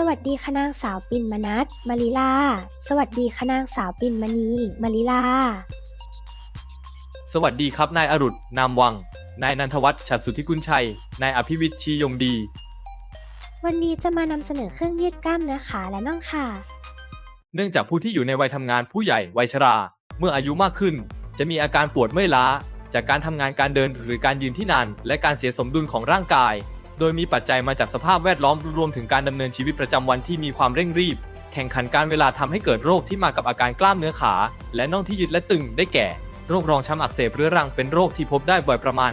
สวัสดีคะนางสาวปิ่นมนัสมาริลา สวัสดีคะนางสาวปิ่นมณีมาริลา สวัสดีครับนายอรุณนามวัง นายนันทวัฒน์ฉัตรสุทธิกุลชัย นายอภิวิทย์ชียงดี วันนี้จะมานำเสนอเครื่องยืดกล้ามเนื้อขาและน่องค่ะ เนื่องจากผู้ที่อยู่ในวัยทำงานผู้ใหญ่วัยชรา เมื่ออายุมากขึ้น จะมีอาการปวดเมื่อยล้า จากการทำงานการเดินหรือการยืนที่นาน และการเสียสมดุลของร่างกาย โดยมีปัจจัยมาจากสภาพแวดล้อมรวมถึงการดำเนินชีวิตประจำวันที่มีความเร่งรีบ แข่งขันการเวลาทำให้เกิดโรคที่มากับอาการกล้ามเนื้อขา และน่องที่ยึดและตึงได้แก่ โรครองช้ำอักเสบเรื้อรังเป็นโรคที่พบได้บ่อยประมาณ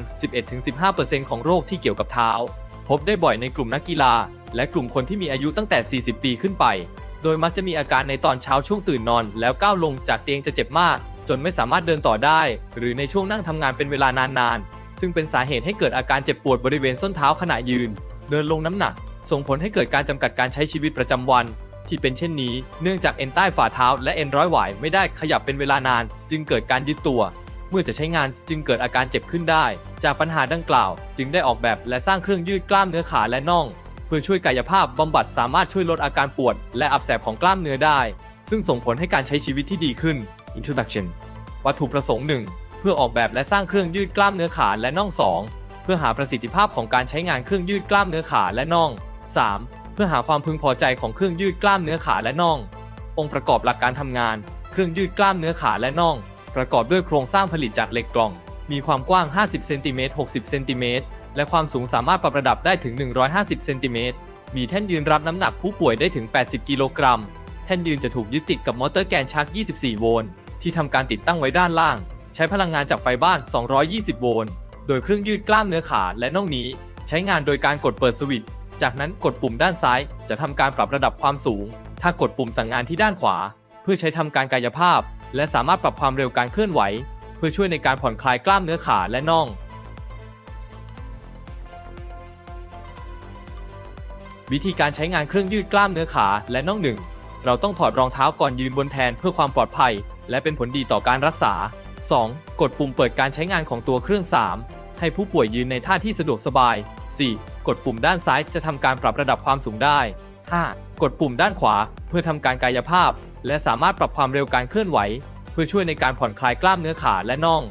11-15%ของโรคที่เกี่ยวกับเท้า พบได้บ่อยในกลุ่มนักกีฬา และกลุ่มคนที่มีอายุตั้งแต่ 40 ปีขึ้นไป โดยมักจะมีอาการในตอนเช้าช่วงตื่นนอน แล้วก้าวลงจากเตียงจะเจ็บมาก จนไม่สามารถเดินต่อได้ หรือในช่วงนั่งทำงานเป็นเวลานานๆ ซึ่งเป็นสาเหตุให้เกิดอาการเจ็บปวดบริเวณส้นเท้าขณะยืน เดินลงน้ำหนัก ส่งผลให้เกิดการจำกัดการใช้ชีวิตประจำวัน ที่เป็นเช่นนี้ เนื่องจากเอ็นใต้ฝ่าเท้าและเอ็นร้อยหวายไม่ได้ขยับเป็นเวลานาน จึงเกิดการยึดตัว เมื่อจะใช้งานจึงเกิดอาการเจ็บขึ้นได้ จากปัญหาดังกล่าว จึงได้ออกแบบและสร้างเครื่องยืดกล้ามเนื้อขาและน่อง เพื่อช่วยกายภาพบำบัดสามารถช่วยลดอาการปวด และอักเสบของกล้ามเนื้อได้ ซึ่งส่งผลให้การใช้ชีวิตที่ดีขึ้น Introduction วัตถุประสงค์หนึ่ง พื่อออกแบบและสร้างเครื่องยืดกล้ามเนื้อขาและน่อง 2 เพื่อหาประสิทธิภาพของการใช้งานเครื่องยืดกล้ามเนื้อขาและน่อง 3. เพื่อหาความพึงพอใจของเครื่องยืดกล้ามเนื้อขาและน่อง องค์ประกอบหลักการทำงาน เครื่องยืดกล้ามเนื้อขาและน่อง ประกอบด้วยโครงสร้างผลิตจากเหล็กกล่อง มีความกว้าง 50 เซนติเมตร 60 เซนติเมตร และความสูงสามารถปรับระดับได้ถึง 150 เซนติเมตร มีแท่นยืนรับน้ำหนักผู้ป่วยได้ถึง 80 กิโลกรัม แท่นยืนจะถูกยึดติดกับมอเตอร์แกนชัก 24 โวลต์ ที่ทำการติดตั้งไว้ด้านล่าง ใช้พลังงานจากไฟบ้าน 220 โวลต์ โดยเครื่องยืดกล้ามเนื้อขาและน่องนี้ ใช้งานโดยการกดเปิดสวิตช์ จากนั้นกดปุ่มด้านซ้าย จะทำการปรับระดับความสูง ถ้ากดปุ่มสั่งงานที่ด้านขวา เพื่อใช้ทำการกายภาพ และสามารถปรับความเร็วการเคลื่อนไหว เพื่อช่วยในการผ่อนคลายกล้ามเนื้อขาและน่องวิธีการใช้งานเครื่องยืดกล้ามเนื้อขาและน่องหนึ่ง เราต้องถอดรองเท้าก่อนยืนบนแทนเพื่อความปลอดภัย และเป็นผลดีต่อการรักษา 2. กดปุ่มเปิดการใช้งานของตัวเครื่อง 3. ให้ผู้ป่วยยืนในท่าที่สะดวกสบาย 4. กดปุ่มด้านซ้ายจะทำการปรับระดับความสูงได้ 5. กดปุ่มด้านขวาเพื่อทำการกายภาพ และสามารถปรับความเร็วการเคลื่อนไหว เพื่อช่วยในการผ่อนคลายกล้ามเนื้อขาและน่อง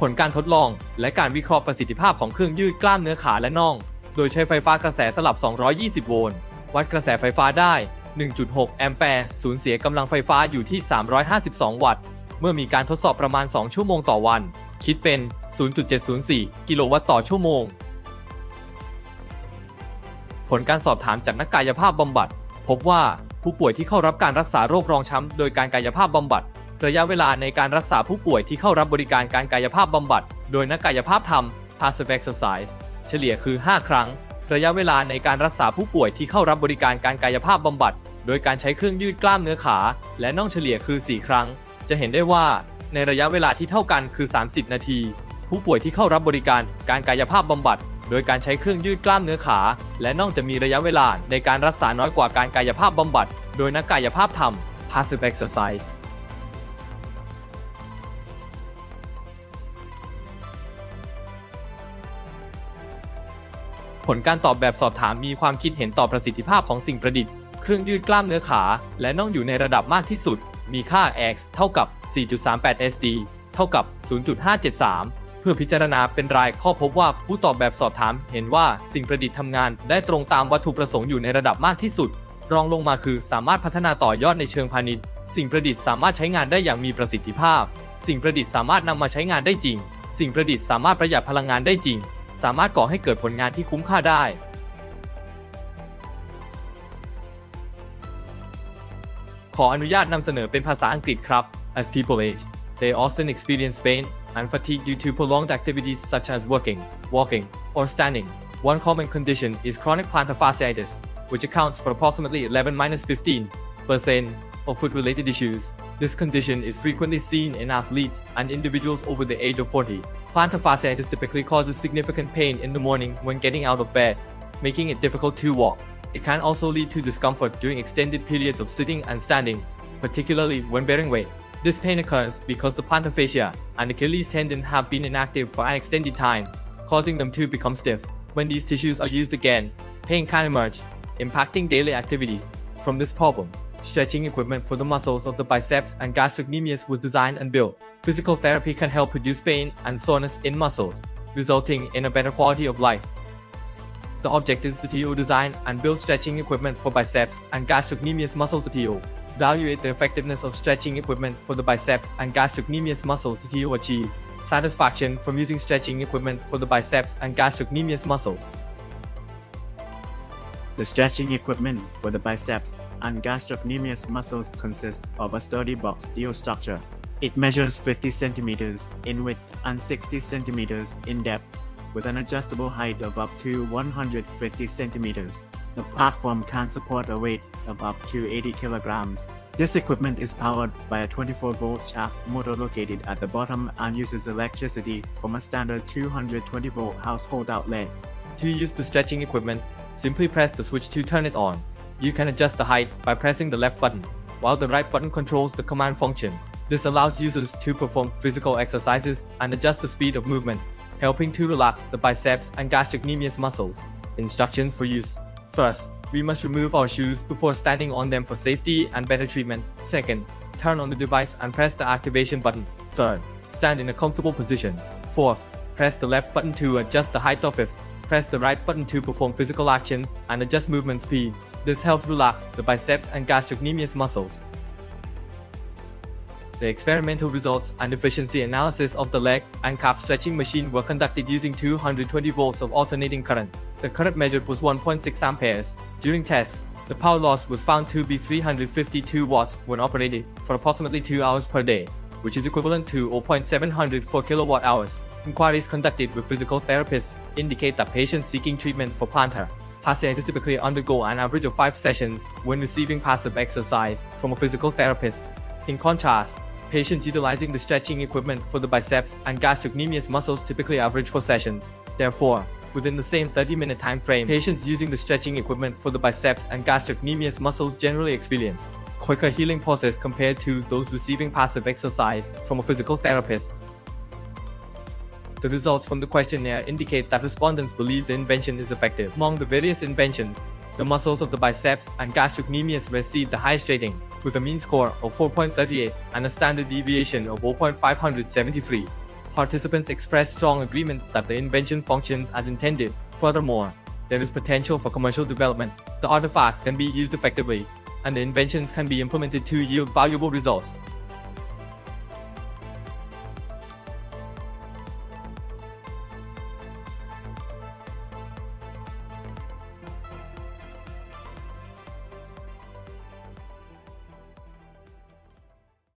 ผลการทดลอง และการวิเคราะห์ประสิทธิภาพของเครื่องยืดกล้ามเนื้อขาและน่อง โดยใช้ไฟฟ้ากระแสสลับ 220 โวลต์ วัดกระแสไฟฟ้าได้ 1.6 แอมแปร์ สูญเสียกำลังไฟฟ้าอยู่ที่ 352 วัตต์ เมื่อมีการทดสอบประมาณ 2 ชั่วโมงต่อวัน คิดเป็น 0.704 กิโลวัตต์ต่อชั่วโมง ผลการสอบถามจากนักกายภาพบำบัด พบว่าผู้ป่วยที่เข้ารับการรักษาโรครองช้ำโดยการกายภาพบำบัด ระยะเวลาในการรักษาผู้ป่วยที่เข้ารับบริการการกายภาพบำบัด โดยนักกายภาพทำ passive exercise เฉลี่ยคือ 5 ครั้ง ระยะเวลาในการรักษาผู้ป่วยที่เข้ารับบริการการกายภาพบำบัด โดยการใช้เครื่องยืดกล้ามเนื้อขา และน่องเฉลี่ยคือ 4 ครั้ง จะเห็นได้ว่า ในระยะเวลาที่เท่ากันคือ 30 นาที ผู้ป่วยที่เข้ารับบริการการกายภาพบำบัด โดยการใช้เครื่องยืดกล้ามเนื้อขา และน่องจะมีระยะเวลาในการรักษาน้อยกว่าการกายภาพบำบัด โดยนักกายภาพทำ passive exercise ผลการตอบแบบสอบถามมีความคิดเห็นต่อประสิทธิภาพของสิ่งประดิษฐ์ เครื่องยืดกล้ามเนื้อขา และน่องอยู่ในระดับมากที่สุด มีค่า x เท่ากับ 4.38 sd เท่ากับ 0.573 เพื่อพิจารณาเป็นรายข้อพบว่าผู้ตอบแบบสอบถามเห็นว่าสิ่งประดิษฐ์ทำงานได้ตรงตามวัตถุประสงค์อยู่ในระดับมากที่สุด รองลงมาคือสามารถพัฒนาต่อยอดในเชิงพาณิชย์ สิ่งประดิษฐ์สามารถใช้งานได้อย่างมีประสิทธิภาพ สิ่งประดิษฐ์สามารถนำมาใช้งานได้จริง สิ่งประดิษฐ์สามารถประหยัดพลังงานได้จริง สามารถก่อให้เกิดผลงานที่คุ้มค่าได้ขออนุญาตนำเสนอเป็นภาษาอังกฤษครับ As people age they often experience pain and fatigue due to prolonged activities such as working, walking, or standing. One common condition is chronic plantar fasciitis, which accounts for approximately 11-15% of foot-related issues. This condition is frequently seen in athletes and individuals over the age of 40. Plantar fasciitis typically causes significant pain in the morning when getting out of bed, making it difficult to walk. It can also lead to discomfort during extended periods of sitting and standing, particularly when bearing weight. This pain occurs because the plantar fascia and Achilles tendon have been inactive for an extended time, causing them to become stiff. When these tissues are used again, pain can emerge, impacting daily activities. From this problem, stretching equipment for the muscles of the biceps and gastrocnemius was designed and built. Physical therapy can help reduce pain and soreness in muscles, resulting in a better quality of life. The objective is to design and build stretching equipment for biceps and gastrocnemius muscles to evaluate the effectiveness of stretching equipment for the biceps and gastrocnemius muscles to achieve satisfaction from using stretching equipment for the biceps and gastrocnemius muscles. The stretching equipment for the biceps and gastrocnemius muscles consists of a sturdy box steel structure. It measures 50 centimeters in width and 60 centimeters in depth, with an adjustable height of up to 150 centimeters. The platform can support a weight of up to 80 kilograms. This equipment is powered by a 24 volt shaft motor located at the bottom and uses electricity from a standard 220 volt household outlet. To use the stretching equipment, simply press the switch to turn it on. You can adjust the height by pressing the left button, while the right button controls the command function. This allows users to perform physical exercises and adjust the speed of movement, helping to relax the biceps and gastrocnemius muscles. Instructions for use. First, we must remove our shoes before standing on them for safety and better treatment. Second, turn on the device and press the activation button. Third, stand in a comfortable position. Fourth, press the left button to adjust the height of it. Press the right button to perform physical actions and adjust movement speed. This helps relax the biceps and gastrocnemius muscles. The experimental results and efficiency analysis of the leg and calf stretching machine were conducted using 220 volts of alternating current. The current measured was 1.6 amperes. During tests, the power loss was found to be 352 watts when operated for approximately 2 hours per day, which is equivalent to 0.704 kilowatt hours. Inquiries conducted with physical therapists indicate that patients seeking treatment for plantar fasciitis typically undergo an average of 5 sessions when receiving passive exercise from a physical therapist. In contrast, patients utilizing the stretching equipment for the biceps and gastrocnemius muscles typically average 4 sessions. Therefore, within the same 30-minute time frame, patients using the stretching equipment for the biceps and gastrocnemius muscles generally experience quicker healing process compared to those receiving passive exercise from a physical therapist. The results from the questionnaire indicate that respondents believe the invention is effective. Among the various inventions, the muscles of the biceps and gastrocnemius received the highest rating, with a mean score of 4.38 and a standard deviation of 0.573. Participants expressed strong agreement that the invention functions as intended. Furthermore, there is potential for commercial development. The artifacts can be used effectively, and the inventions can be implemented to yield valuable results.